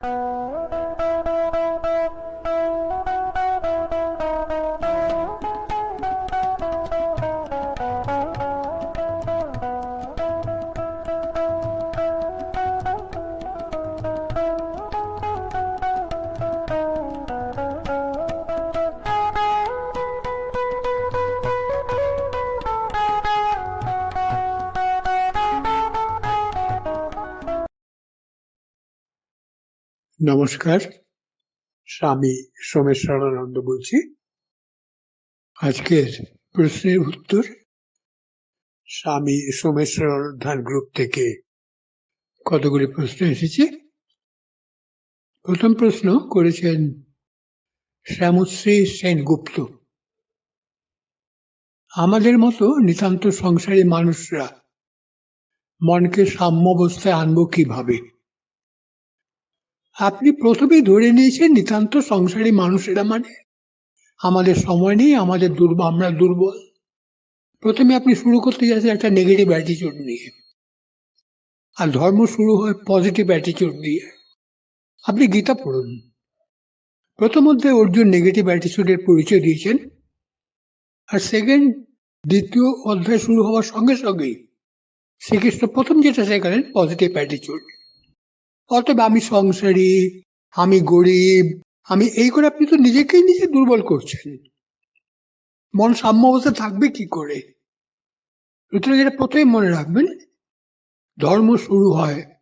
Oh. নমস্কার, স্বামী সোমেশ্বরানন্দ বলছি। আজকের প্রশ্নের উত্তর স্বামী সোমেশ্বরানন্দ গ্রুপ থেকে কতগুলি প্রশ্ন এসেছে? প্রথম প্রশ্ন করেছেন শ্যামশ্রী সেনগুপ্ত। আমাদের মতো নিতান্ত সংসারী মানুষরা মনকে সাম্যাবস্থায় আনব কীভাবে? আপনি প্রথমেই ধরে নিয়েছেন নিতান্ত সংসারী মানুষেরা মানে? আমাদের সময় নেই, আমাদের দুর্বল আমরা দুর্বল। প্রথমে আপনি শুরু করতে যাচ্ছেন একটা নেগেটিভ অ্যাটিচিউড নিয়ে। আর ধর্ম শুরু হয় পজিটিভ অ্যাটিচিউড দিয়ে আপনি গীতা পড়ুন। প্রথম অধ্যায়ে অর্জুন নেগেটিভ অ্যাটিচিউডের পরিচয় দিয়েছেন। আর সেকেন্ড দ্বিতীয় অধ্যায় শুরু হওয়ার সঙ্গে সঙ্গেই শ্রীকৃষ্ণ প্রথম যেটা শেখালেন পজিটিভ অ্যাটিচিউড অতএব আমি সংসারী, আমি গরিব, আমি এই করে আপনি তো নিজেকেই নিজে দুর্বল করছেন। মন সাম্য অবস্থা থাকবে কি করে? সুতরাং এটা প্রথমে মনে রাখবেন, ধর্ম শুরু হয়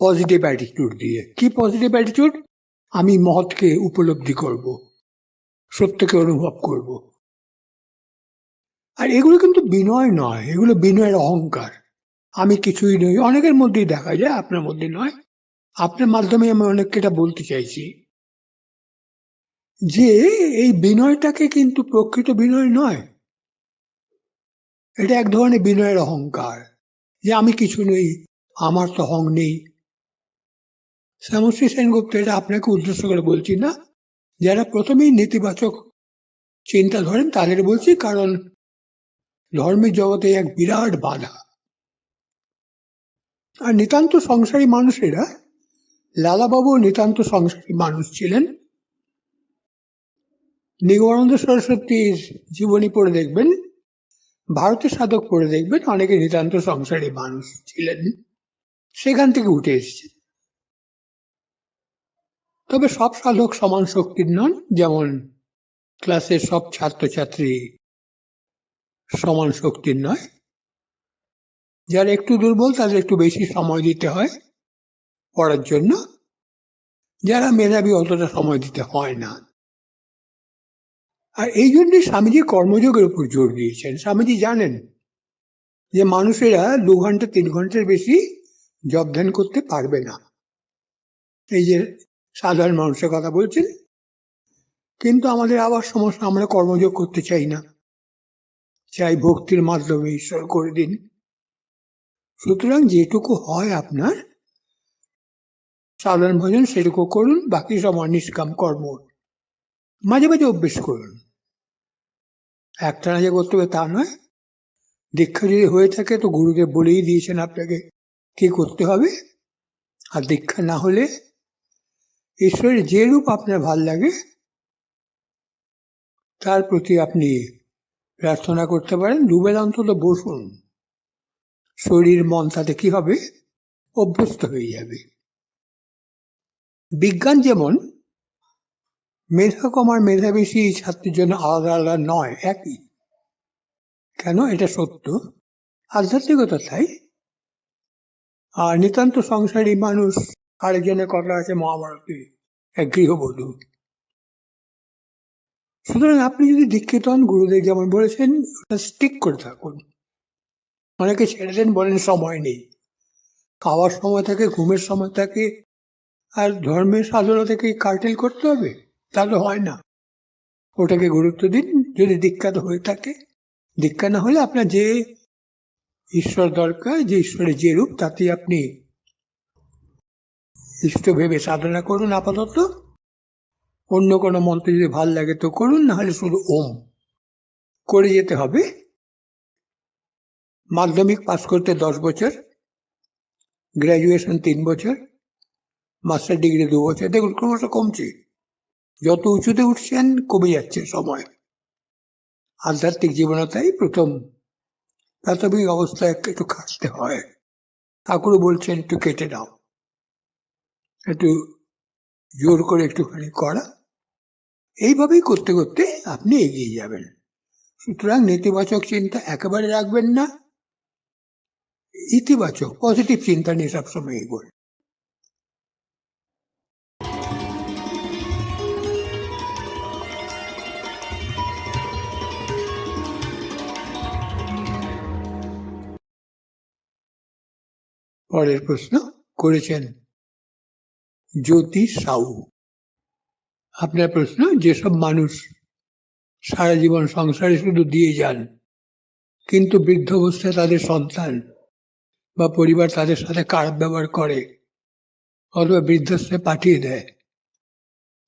পজিটিভ অ্যাটিটিউড দিয়ে। কি পজিটিভ অ্যাটিটিউড আমি মহৎকে উপলব্ধি করব, সত্যকে অনুভব করব। আর এগুলো কিন্তু বিনয় নয়, এগুলো বিনয়ের অহংকার। আমি কিছুই নই। অনেকের মধ্যেই দেখা যায়, আপনার মধ্যে নয়। আপনার মাধ্যমে আমি অনেককে এটা বলতে চাইছি। যে এই বিনয়টাকে কিন্তু প্রকৃত বিনয় নয়। এটা এক ধরনের বিনয়ের অহংকার। যে আমি কিছু নেই, আমার তো হং নেই। শ্যামশ্রী সেনগুপ্ত এটা আপনাকে উদ্দেশ্য করে বলছি না। যারা প্রথমেই নেতিবাচক চিন্তা ধরেন, তাদের বলছি কারণ ধর্মের জগতে এক বিরাট বাধা। আর নিতান্ত সংসারী মানুষেরা, লালাবাবু নিতান্ত সংসারী মানুষ ছিলেন। নিগমানন্দ সরস্বতীর জীবনী পড়ে দেখবেন, ভারতের সাধক পড়ে দেখবেন, অনেকে নিতান্ত সংসারী মানুষ ছিলেন। সেখান থেকে উঠে এসেছে। তবে সব সাধক সমান শক্তির নন, যেমন ক্লাসের সব ছাত্রছাত্রী সমান শক্তির নয়। যারা একটু দুর্বল, তাদের একটু বেশি সময় দিতে হয় পড়ার জন্য। যারা মেধাবী, অতটা সময় দিতে হয় না। আর এই জন্যই স্বামীজি কর্মযোগের উপর জোর দিয়েছেন। স্বামীজি জানেন যে মানুষেরা দু ঘণ্টা, তিন ঘণ্টার বেশি জব ধ্যান করতে পারবে না। এই যে সাধারণ মানুষের কথা বলছেন, কিন্তু আমাদের আবার সমস্যা, আমরা কর্মযোগ করতে চাই না। চাই ভক্তির মাধ্যমে ঈশ্বর করে দিন। সুতরাং যেটুকু হয় আপনার, সাধারণ ভোজন সেটুকু করুন, বাকি সব অনিষ্কাম কর্ম মাঝে মাঝে অভ্যেস করুন। একটানা যে করতে হবে তা নয়, দীক্ষা যদি হয়ে থাকে তো গুরুদেব বলেই দিয়েছেন আপনাকে কি করতে হবে। আর দীক্ষা না হলে ঈশ্বরের যে রূপ আপনার ভালো লাগে, তার প্রতি আপনি প্রার্থনা করতে পারেন। দুবেলা অন্তত বসুন। শরীর মন তাতে কি হবে? অভ্যস্ত হয়ে যাবে। বিজ্ঞান যেমন মেধা কমার মেধা বেশি ছাত্রের জন্য আলাদা আলাদা নয়, একই। কেন? এটা সত্য। আধ্যাত্মিকতা তাই। আর নিতান্ত সংসারী মানুষ আরেকজনের কথা আছে মহাভারতে, এক গৃহবধূ। সুতরাং আপনি যদি দীক্ষিত হন, গুরুদেব যেমন বলেছেন, ওটা স্টিক করে থাকুন। অনেকে ছেড়ে দেন বলেন সময় নেই। খাওয়ার সময় থাকে, ঘুমের সময় থাকে, আর ধর্মের সাধনা থেকে কার্টেল করতে হবে তাহলে হয় না। ওটাকে গুরুত্ব দিন, যদি দীক্ষাত হয়ে থাকে। দীক্ষা না হলে আপনার যে ঈশ্বর দরকার, যে ঈশ্বরের যে রূপ তাতে আপনি ইষ্ট ভেবে সাধনা করুন আপাতত। অন্য কোনো মন্ত্র যদি ভালো লাগে তো করুন না হলে শুধু ওম। করে যেতে হবে। মাধ্যমিক পাস করতে দশ বছর গ্র্যাজুয়েশন তিন বছর মাস্টার ডিগ্রি দু বছর। দেখুন, ক্রমশ কমছে। যত উঁচুতে উঠছেন, কমে যাচ্ছে সময়। আধ্যাত্মিক জীবনতাই প্রথম প্রাথমিক অবস্থায় একটু খাটতে হয়। ঠাকুরও বলছেন, একটু কেটে নাও। একটু জোর করে একটুখানি করা। এইভাবেই করতে করতে আপনি এগিয়ে যাবেন। সুতরাং নেতিবাচক চিন্তা একেবারে রাখবেন না। ইতিবাচক, পজিটিভ চিন্তা নিয়ে সবসময় এগোন পরের প্রশ্ন করেছেন জ্যোতি সাউ আপনার প্রশ্ন, যেসব মানুষ সারা জীবন সংসারে শুধু দিয়ে যান, কিন্তু বৃদ্ধ অবস্থায় তাদের সন্তান বা পরিবার তাদের সাথে খারাপ ব্যবহার করে অথবা বৃদ্ধাশ্রয়ে পাঠিয়ে দেয়।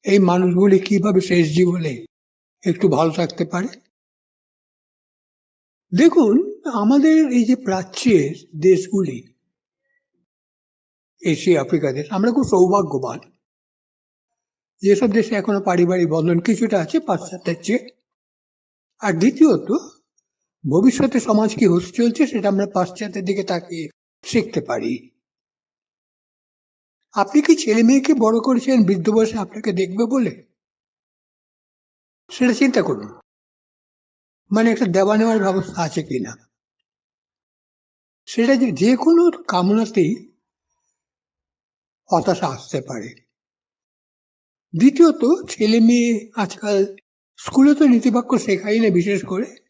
এই মানুষগুলি কীভাবে শেষ জীবনে একটু ভালো থাকতে পারে? দেখুন, আমাদের এই যে প্রাচ্যের দেশগুলি, এশিয়া, আফ্রিকা দেশ, আমরা খুব সৌভাগ্যবান। যেসব দেশে এখনও পারিবারিক বন্ধন কিছুটা আছে, পাশ্চাত্যের চেয়ে। আর দ্বিতীয়ত ভবিষ্যতে সমাজ কি হতে চলছে সেটা আমরা পাশ্চাত্যের দিকে তাকিয়ে শিখতে পারি। আপনি কি ছেলে মেয়েকে বড় করেছেন, বৃদ্ধ বয়সে আপনাকে দেখবে বলে? সেটা চিন্তা করুন। মানে একটা দেওয়া নেওয়ার ব্যবস্থা আছে কিনা? সেটা যে যে কোনো কামনাতেই হতাশা আসতে পারে। দ্বিতীয়ত, ছেলে মেয়ে আজকাল স্কুলে তো নীতিবাক্য শেখাই না বিশেষ করে।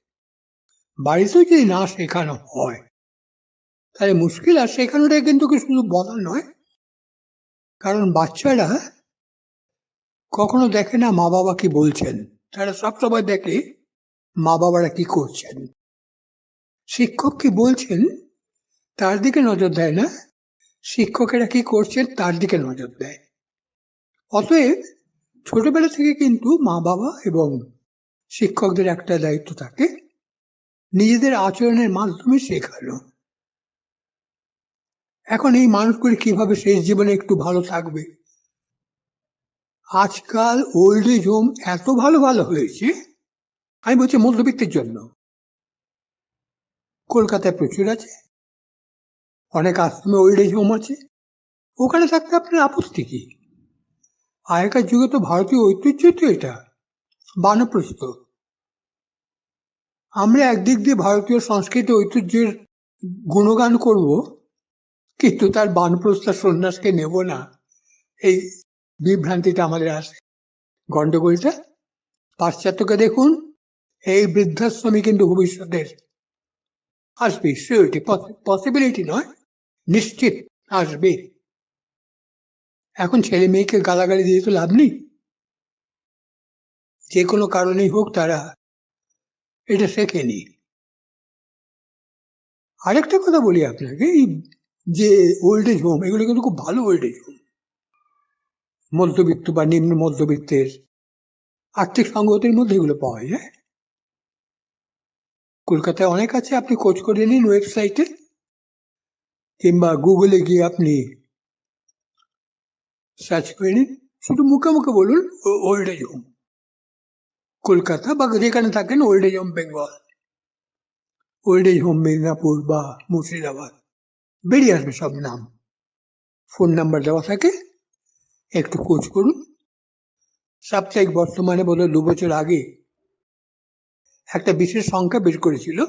বাড়িতেও যদি না শেখানো হয়। তাহলে মুশকিল আর শেখানোটা কিন্তু কি শুধু বলা নয়? কারণ বাচ্চারা কখনো দেখে না মা বাবা কি বলছেন। তারা সবসময় দেখে মা বাবারা কি করছেন। শিক্ষক কি বলছেন তার দিকে নজর দেয় না। শিক্ষকেরা কি করছেন তার দিকে নজর দেয়। অতএব ছোটবেলা থেকে কিন্তু মা বাবা এবং শিক্ষকদের একটা দায়িত্ব থাকে। নিজেদের আচরণের মাধ্যমে শেখানো এখন এই মানুষগুলি কীভাবে শেষ জীবনে একটু ভালো থাকবে? আজকাল ওল্ড এজ হোম এত ভালো ভালো হয়েছে, আমি বলছি মধ্যবিত্তের জন্য। কলকাতায় প্রচুর আছে, অনেক আশ্রমে ওল্ড এজ হোম আছে, ওখানে থাকতে আপনার আপত্তি কি? আগেকার যুগে তো ভারতীয় ঐতিহ্য তো এটা বানপ্রস্থ আমরা একদিক দিয়ে ভারতীয় সংস্কৃতি ঐতিহ্যের গুণগান করব, কিন্তু তার বানপ্রস্থ সন্ন্যাসকে নেব না। এই বিভ্রান্তিটা আমাদের আসে গন্ডগোলটা পাশ্চাত্যকে দেখুন, এই বৃদ্ধাশ্রমী কিন্তু ভবিষ্যতের। আসবে সিওরিটি পসিবিলিটি নয়, নিশ্চিত আসবে। এখন ছেলে মেয়েকে গালাগালি দিয়ে তো লাভ নেই। যে কোনো কারণেই হোক তারা এটা শেখেনি আরেকটা কথা বলি আপনাকে, এই যে ওল্ড এজ হোম এগুলো কিন্তু খুব ভালো ওল্ড এজ হোম মধ্যবিত্ত বা নিম্ন মধ্যবিত্তের আর্থিক সংগতির মধ্যে এগুলো পাওয়া যায়। কলকাতায় অনেক আছে, আপনি খোঁজ করে নিন ওয়েবসাইটে কিংবা গুগলে গিয়ে আপনি সার্চ করে নিন। শুধু মুখে মুখে বলুন ওল্ড এজ হোম কলকাতা বা যেখানে থাকেন old age home Bengal old age home Medinipur বা মুর্শিদাবাদ, বেরিয়ে আসবে সব নাম। ফোন নাম্বার দেওয়া থাকে, একটু খোঁজ করুন। সাপ্তাহিক বর্তমানে বোধহয় দু বছর আগে একটা বিশেষ সংখ্যা বের করেছিল।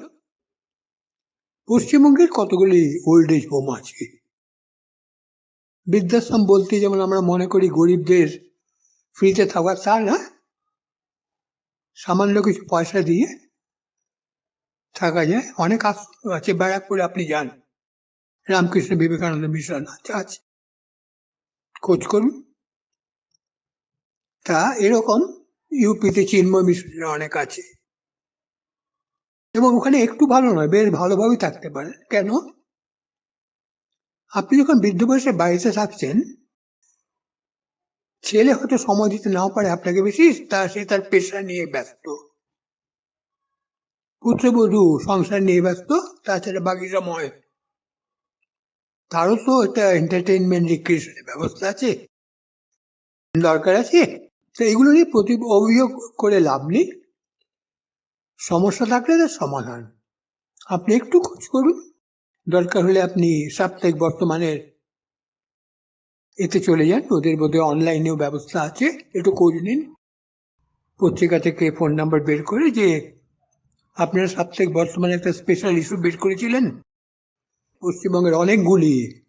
পশ্চিমবঙ্গের কতগুলি ওল্ড এজ হোম আছে? বৃদ্ধাশ্রম বলতে যেমন আমরা মনে করি গরিবদের ফ্রিতে থাকা, তা না। সামান্য কিছু পয়সা দিয়ে থাকা যায়। অনেক আছে, ব্যারাকপুরে আপনি যান। রামকৃষ্ণ বিবেকানন্দ মিশন আছে আছে। খোঁজ করুন। তা এরকম ইউপিতে চিন্ময় মিশনের অনেক আছে। এবং ওখানে একটু ভালো নয়, বেশ ভালোভাবেই থাকতে পারে কেন? আপনি যখন বৃদ্ধ বয়সে বাড়িতে থাকছেন ছেলে হয়তো সময় দিতে নাও পারে আপনাকে বেশি, তা সে তার পেশা নিয়ে ব্যস্ত। পুত্রবধূ সংসার নিয়ে ব্যস্ত, তাছাড়া বাকি সময় তারও তো একটা এন্টারটেনমেন্ট রিক্রিয়েশনের ব্যবস্থা আছে। দরকার আছে, তো এগুলো নিয়ে প্রতি অভিযোগ করে লাভ নেই। সমস্যা থাকলে তার সমাধান। আপনি একটু খোঁজ করুন। দরকার হলে আপনি সাপ্তাহিক বর্তমানের এতে চলে যান। ওদের বোধহয় অনলাইনেও ব্যবস্থা আছে। একটু খোঁজ নিন। পত্রিকা থেকে ফোন নাম্বার বের করে যে আপনারা সাপ্তাহিক বর্তমানে একটা স্পেশাল ইস্যু বের করেছিলেন। পশ্চিমবঙ্গের অনেকগুলি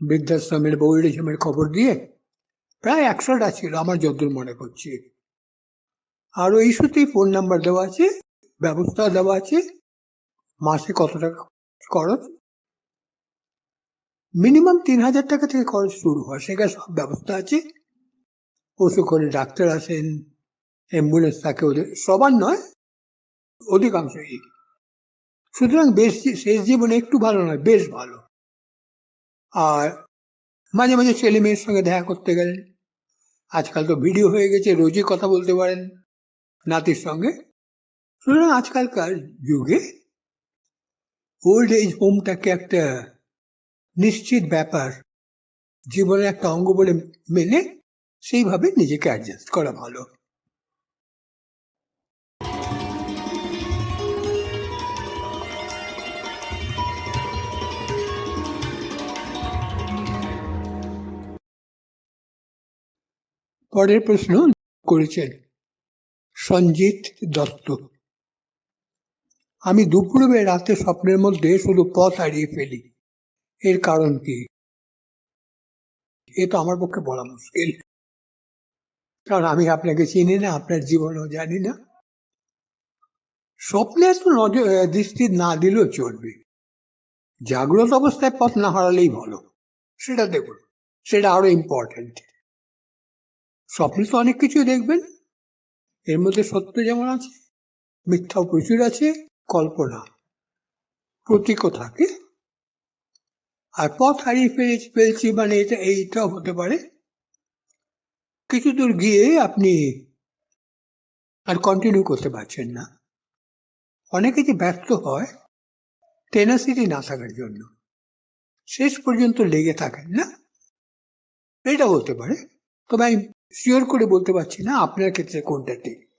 বৃদ্ধাশ্রমের বৌরিজমের খবর দিয়ে প্রায় একশোটা ছিল আমার যতদূর মনে করছি আর ওই ইস্যুতেই ফোন নাম্বার দেওয়া আছে, ব্যবস্থা দেওয়া আছে। মাসে কত টাকা খরচ? মিনিমাম তিন হাজার টাকা থেকে খরচ শুরু হয়। সেখানে সব ব্যবস্থা আছে। পশু করে ডাক্তার আসেন অ্যাম্বুলেন্স থাকে ওদের, সবার নয়, অধিকাংশই। সুতরাং বেশ শেষ জীবনে একটু ভালো নয়, বেশ ভালো। আর মাঝে মাঝে ছেলে মেয়ের সঙ্গে দেখা করতে গেলেন। আজকাল তো ভিডিও হয়ে গেছে, রোজই কথা বলতে পারেন নাতির সঙ্গে। সুতরাং আজকালকার যুগে ওল্ড এজ হোমটাকে একটা নিশ্চিত ব্যাপার। জীবনের একটা অঙ্গ বলে মেনে সেইভাবে নিজেকে অ্যাডজাস্ট করা ভালো। পরের প্রশ্ন করেছেন সঞ্জিত দত্ত। আমি দুপুরে রাতে স্বপ্নের মধ্যে শুধু পথ হারিয়ে ফেলি। এর কারণ কি? এ তো আমার পক্ষে বলা মুশকিল। কারণ আমি আপনাকে চিনি না, আপনার জীবনও জানি না। স্বপ্নে তো নজর দৃষ্টি না দিলেও চলবে। জাগ্রত অবস্থায় পথ না হারালেই ভালো। সেটা দেখুন, সেটা আরও ইম্পর্টেন্ট স্বপ্নে তো অনেক কিছুই দেখবেন। এর মধ্যে সত্য যেমন আছে, মিথ্যাও প্রচুর আছে, কল্পনা। প্রতীকও থাকে। আর পথ হারিয়ে ফেলেছি, ফেলছি মানে এটা, এইটাও হতে পারে। কিছু দূর গিয়ে আপনি আর কন্টিনিউ করতে পারছেন না। অনেকে যে ব্যর্থ হয় টেনাসিটি না থাকার জন্য, শেষ পর্যন্ত লেগে থাকেন না। এটা হতে পারে। তবে আমি শিওর করে বলতে পারছি না আপনার ক্ষেত্রে কোনটা ঠিক।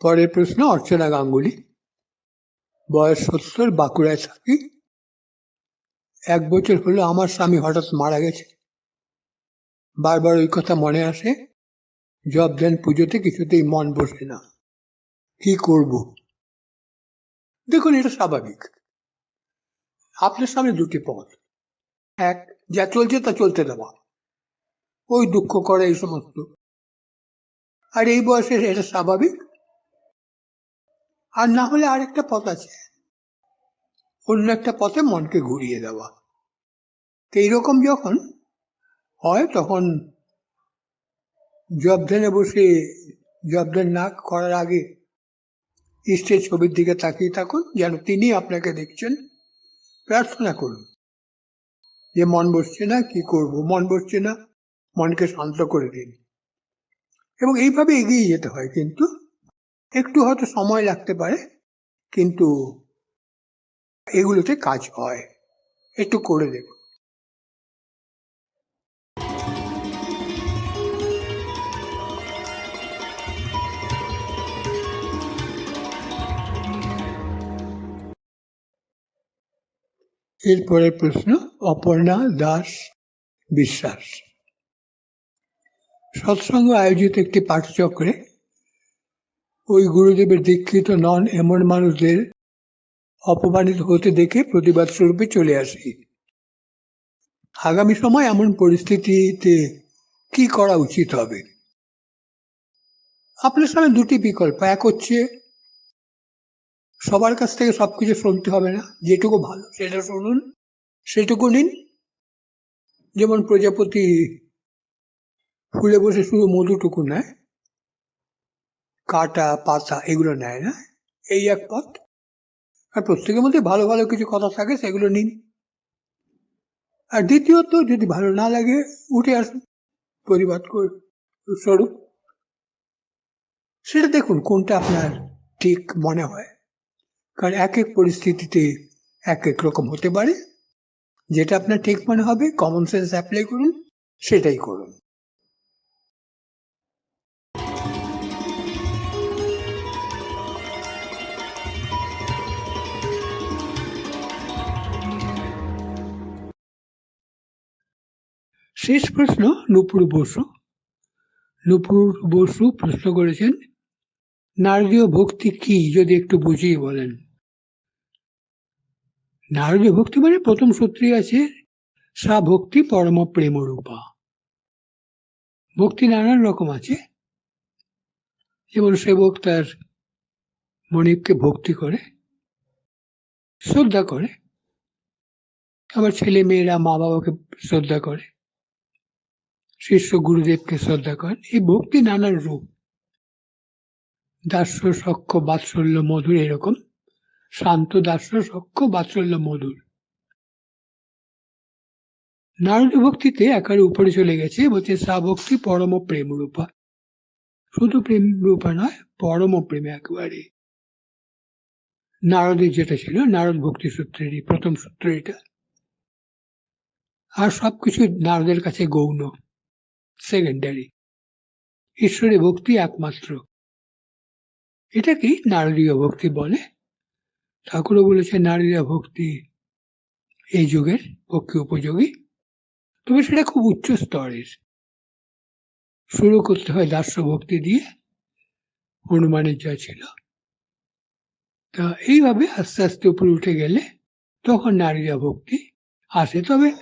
পরের প্রশ্ন, অর্চনা গাঙ্গুলি। বয়স সত্তর, বাঁকুড়ায় থাকি। এক বছর হলো আমার স্বামী হঠাৎ মারা গেছে। বারবার ওই কথা মনে আসে। জব দেন পুজোতে কিছুতেই মন বসে না। কি করব? দেখুন, এটা স্বাভাবিক। আপনার সামনে দুটি পথ। এক, যা চলছে তা চলতে দেওয়া। ওই দুঃখ করে, এই সমস্ত। আর এই বয়সে এটা স্বাভাবিক। আর না হলে আরেকটা পথ আছে। অন্য একটা পথে মনকে ঘুরিয়ে দেওয়া। তো এইরকম যখন হয় তখন জবধানে বসে জবধান না করার আগে ইষ্টের ছবির দিকে তাকিয়ে থাকুন, যেন তিনি আপনাকে দেখছেন। প্রার্থনা করুন যে মন বসছে না, কি করব? মন বসছে না, মনকে শান্ত করে দিন। এবং এইভাবে এগিয়ে যেতে হয়, কিন্তু একটু হয়তো সময় লাগতে পারে, কিন্তু এগুলোতে কাজ হয়। একটু করে দেখুন। এরপরের প্রশ্ন, অপর্ণা দাস বিশ্বাস। সৎসঙ্গ আয়োজিত একটি পাঠচক্রে ওই গুরুদেবের দীক্ষিত নন এমন মানুষদের অপমানিত হতে দেখে প্রতিবাদ স্বরূপে চলে আসি। আগামী সময় এমন পরিস্থিতিতে কি করা উচিত হবে? আপনার সামনে দুটি বিকল্প, এক হচ্ছে সবার কাছ থেকে সবকিছু শুনতে হবে না, যেটুকু ভালো সেটা শুনুন, সেটুকু নিন। যেমন প্রজাপতি ফুলে বসে শুধু মধুটুকু নেয় কাটা পাতা এগুলো নেয় না এই এক পথ। আর প্রত্যেকের মধ্যে ভালো ভালো কিছু কথা থাকে, সেগুলো নিন। আর দ্বিতীয়ত, যদি ভালো না লাগে, উঠে আসুন। পরিবাদ স্বরূপ। সেটা দেখুন, কোনটা আপনার ঠিক মনে হয়। কারণ এক এক পরিস্থিতিতে এক এক রকম হতে পারে। যেটা আপনার ঠিক মনে হবে কমন সেন্স অ্যাপ্লাই করুন, সেটাই করুন। শেষ প্রশ্ন, নুপুর বসু। নুপুর বসু প্রশ্ন করেছেন নারদীয় ভক্তি কি? যদি একটু বুঝিয়ে বলেন। নারদীয় ভক্তি মানে প্রথম সূত্রে আছে, সা ভক্তি পরম প্রেম রূপা ভক্তি নানান রকম আছে। যেমন সেবক তার মনিবকে ভক্তি করে, শ্রদ্ধা করে। আবার ছেলে মেয়েরা মা বাবাকে শ্রদ্ধা করে। শিষ্য গুরুদেবকে শ্রদ্ধা করেন। এই ভক্তি নানান রূপ। দাস্য সক্ষ, বাৎসল্য, মধুর এরকম। শান্ত দাস্য সক্ষ, বাৎসল্য, মধুর। নারদ ভক্তিতে একার উপরে চলে গেছে, বলছে, সা ভক্তি পরম প্রেম রূপা। শুধু প্রেম রূপা নয়, পরম প্রেমে একেবারে। নারদের যেটা ছিল, নারদ ভক্তি সূত্রেরই, প্রথম সূত্র এটা। আর সবকিছু নারদের কাছে গৌণ। সেকেন্ডারি ঈশ্বরের ভক্তি একমাত্র। এটাকেই নারদীয় ভক্তি বলে? ঠাকুরও বলেছে নারীরা ভক্তি এই যুগের পক্ষে উপযোগী। তবে সেটা খুব উচ্চ স্তরের। শুরু করতে হয় দাস্য ভক্তি দিয়ে, হনুমানের যা ছিল। তা এইভাবে আস্তে আস্তে উপরে উঠে গেলে তখন নারীরা ভক্তি আসে। তবে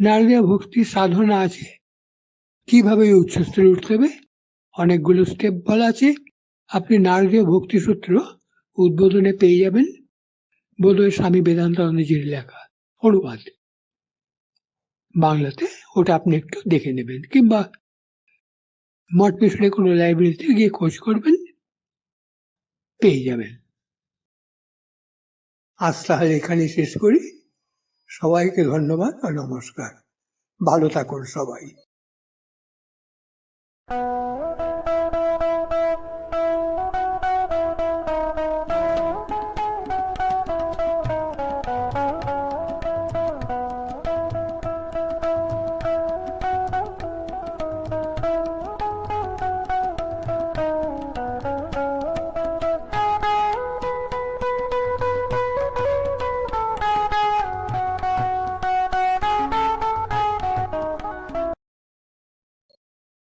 নারীরা ভক্তি সাধনা আছে। কীভাবে এই উচ্চস্তরে উঠতে হবে? অনেকগুলো স্টেপ বলা আছে। আপনি নারদীয় ভক্তি সূত্র উদ্বোধনে পেয়ে যাবেন। বোধহয় স্বামী বেদান্তানন্দজির লেখা, অনুবাদ। বাংলাতে ওটা আপনি একটু দেখে নেবেন, কিংবা মঠ মিশনে কোনো লাইব্রেরিতে গিয়ে খোঁজ করবেন, পেয়ে যাবেন। আজ তাহলে এখানে শেষ করি। সবাইকে ধন্যবাদ আর নমস্কার। ভালো থাকুন সবাই। Música